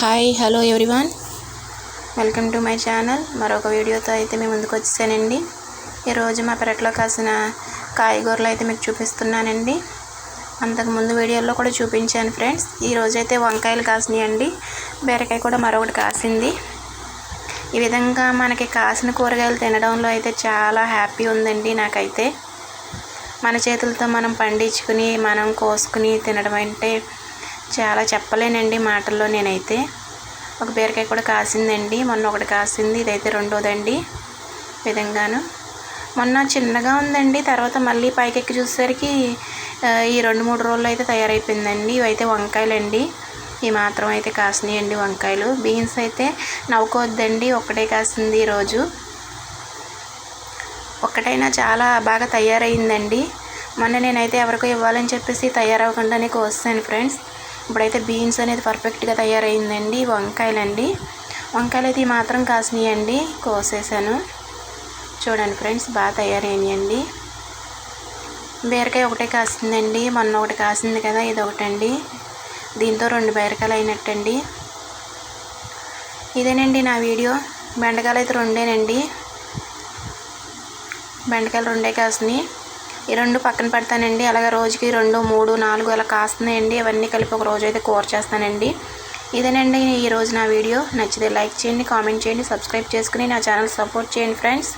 Hi hello everyone welcome to my channel మరొక వీడియోతో అయితే మేము ముందుకు వచ్చేసానండి. ఈరోజు మా పెరట్లో కాసిన కాయగూరలు అయితే మీకు చూపిస్తున్నానండి. అంతకు ముందు వీడియోలో కూడా చూపించాను ఫ్రెండ్స్. ఈరోజు అయితే వంకాయలు కాసినాయండి. బీరకాయ కూడా మరొకటి కాసింది. ఈ విధంగా మనకి కాసిన కూరగాయలు తినడంలో అయితే చాలా హ్యాపీ ఉందండి నాకైతే. మన చేతులతో మనం పండించుకుని మనం కోసుకుని తినడం అంటే చాలా చెప్పలేనండి మాటల్లో నేనైతే. ఒక బీరకాయ కూడా కాసిందండి. మొన్న ఒకటి కాసింది ఇదైతే రెండోదండి. విధంగాను. మొన్న చిన్నగా ఉందండి తర్వాత మళ్ళీ పైకెక్కి చూసేసరికి ఈ రెండు మూడు రోజులు అయితే తయారైపోయిందండి. ఇవైతే వంకాయలండి. ఈ మాత్రం అయితే కాసినాయండి వంకాయలు. బీన్స్ అయితే నవ్వుకోవద్దండి ఒక్కటే కాసింది ఈరోజు. ఒక్కటైనా చాలా బాగా తయారైందండి. మొన్న నేనైతే ఎవరికో ఇవ్వాలని చెప్పేసి తయారవ్వకుండానే కోసాను ఫ్రెండ్స్. ఇప్పుడైతే బీన్స్ అనేది పర్ఫెక్ట్గా తయారైందండి వంకాయలండి. వంకాయలు అయితే ఈ మాత్రం కాసినాయండి కోసేసాను. చూడండి ఫ్రెండ్స్ బాగా తయారైనాయండి. బీరకాయ ఒకటే కాసిందండి మొన్న ఒకటి కాసింది కదా ఇది ఒకటండి దీంతో రెండు బీరకాయలు అయినట్టండి ఇదేనండి నా వీడియో. బెండకాయలు అయితే రెండేనండి. బెండకాయలు రెండే కాసినాయి. ఈ రెండు పక్కన పెడతానండి. అలాగే రోజుకి రెండు మూడు నాలుగు అలా కాస్తున్నాయండి. ఇవన్నీ కలిపి ఒక రోజు అయితే కూర చేస్తానండి. ఇదేనండి ఈ రోజు నా వీడియో. నచ్చితే లైక్ చేయండి కామెంట్ చేయండి సబ్స్క్రైబ్ చేసుకుని నా ఛానల్ సపోర్ట్ చేయండి ఫ్రెండ్స్.